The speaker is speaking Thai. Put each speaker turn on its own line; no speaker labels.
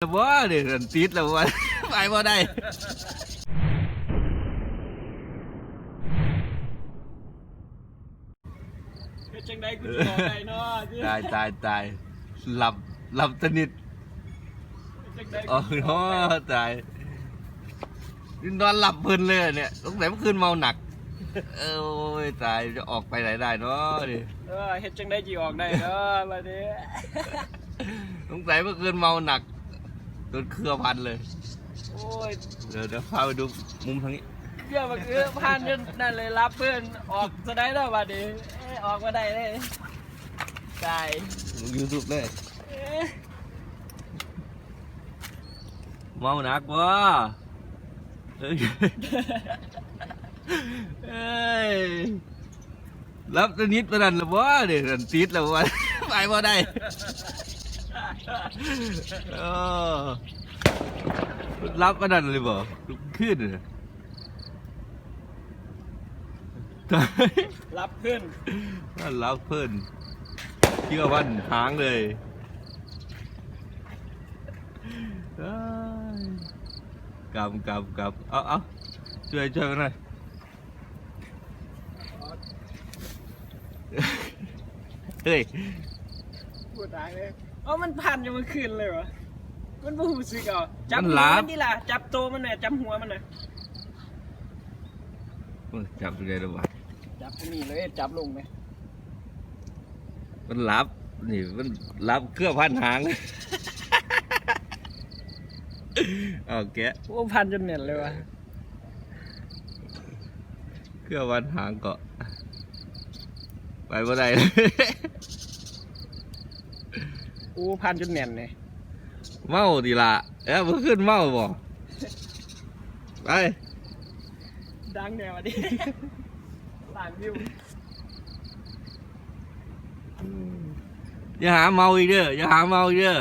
แล้วว่าเดี๋ยวมันติดแล้วว่าไปบ่ได้
เฮ็ดจังไดกูสิบอกได้เนาะ
ตายตายตายหลับหลับสนิท
จังได
อ๋อเนาะตายนี่นอนหลับเพลินเลยเนี่ยสงสัยเมื่อคืนเมาหนักเออโอ้ยตายจะออกไปไหนได้เนาะดิ
เออเฮ็ดจังไดจีออกได้เนาะบัดนี้
สงสัยเมื่อคืนเมาหนัก จนเครือพันเลย
โอ้ย
เดี๋ยวเดี๋ยวพาไปดูมุมทางนี้
เดี๋ยวมันคือผ่านจนนั่นเลยรับเพื่อนออกจะได้แล้วบัดนี้เอ้ยออกมาได้เลยตาย
ยูทูบเลย
เอ้ย
เมาหนักวะเอ้ยเอ้ยรับสนิทประดันแล้ววะเดี๋ยวมันติดแล้ววะไปบ่ได้ เออรับประดันเลยบ่ลุกขึ้นเลยตาย
รับขึ้น
นั่นรับเพิ่นเชื่อวันหางเลยเอ้ยกำกำกำเอาเอาช่วยช่วยกันหน่อยเฮ้ย
กูตายเลย เอ้ามันผ่านจนมันขึ้นเลยวะมันบ่รู้สึกอะจับ
มัน
หัว
หลับ
มันดิล่ะจับตัวมันหน่อยจับหัวมันหน่อย
โอ้ยจับไปเลยแล้ววะ
จับตรงนี้เลยจับลงไหม
มันรับนี่มันรับเครื่องพันหาง เอาแกะ
โอ้พันจนเหน็นเลยวะ
เครื่องพันหางเกาะไปบ่ได้
โอ้พันจนเหน็นเลย
เมาดีละเอ้ยมันขึ้นเมาบ่ไป
ดังแนวดิหลานวิว
อย่าหาเมาอีกเด้ออย่าหาเมาอีกเด้อ